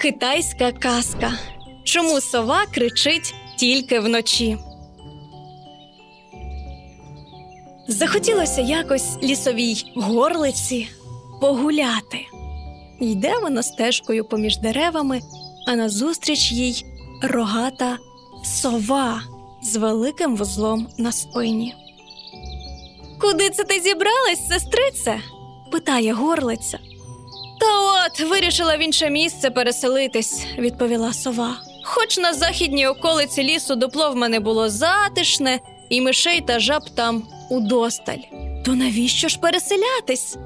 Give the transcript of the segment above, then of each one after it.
Китайська казка. Чому сова кричить тільки вночі? Захотілося якось лісовій горлиці погуляти. Йде вона стежкою поміж деревами, а назустріч їй рогата сова з великим вузлом на спині. Куди це ти зібралась, сестрице? питає горлиця. Та от вирішила в інше місце переселитись, відповіла сова. Хоч на західній околиці лісу дупло в мене було затишне, і мишей та жаб там удосталь. То навіщо ж переселятись?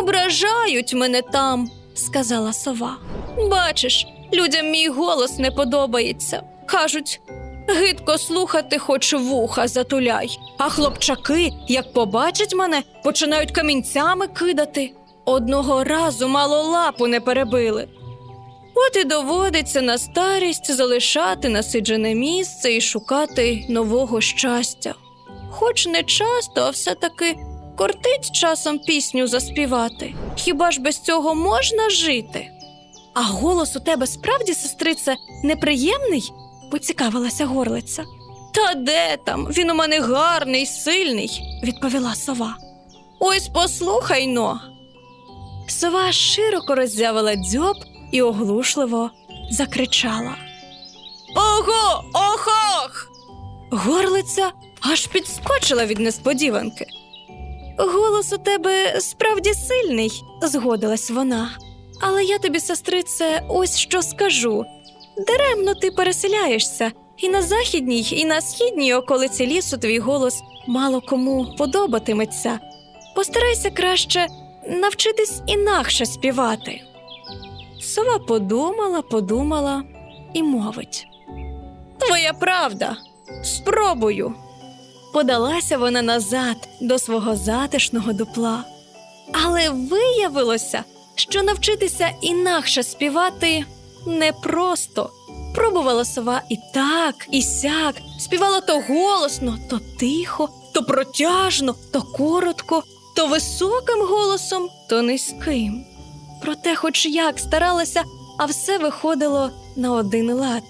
Ображають мене там, сказала сова. Бачиш, людям мій голос не подобається. Кажуть, гидко слухати, хоч вуха затуляй. А хлопчаки, як побачать мене, починають камінцями кидати. Одного разу мало лапу не перебили. От і доводиться на старість залишати насиджене місце і шукати нового щастя. Хоч не часто, а все-таки кортить часом пісню заспівати. Хіба ж без цього можна жити? А голос у тебе справді, сестрице, неприємний? поцікавилася горлиця. Та де там? Він у мене гарний, сильний, відповіла сова. Ось послухай но. Сова широко роззявила дзьоб і оглушливо закричала. Ого, охох! Горлиця аж підскочила від несподіванки. Голос у тебе справді сильний, згодилась вона. Але я тобі, сестрице, ось що скажу. Даремно ти переселяєшся, і на західній, і на східній околиці лісу твій голос мало кому подобатиметься. Постарайся краще навчитись інакше співати. Сова подумала, подумала і мовить. Твоя правда, спробую. Подалася вона назад до свого затишного дупла. Але виявилося, що навчитися інакше співати непросто. Пробувала сова і так, і сяк, співала то голосно, то тихо, то протяжно, то коротко, то високим голосом, то низьким. Проте, хоч як старалася, а все виходило на один лад.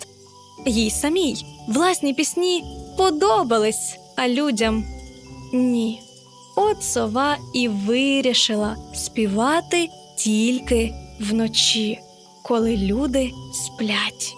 Їй самій власні пісні подобались, а людям ні. От сова і вирішила співати тільки вночі, коли люди сплять.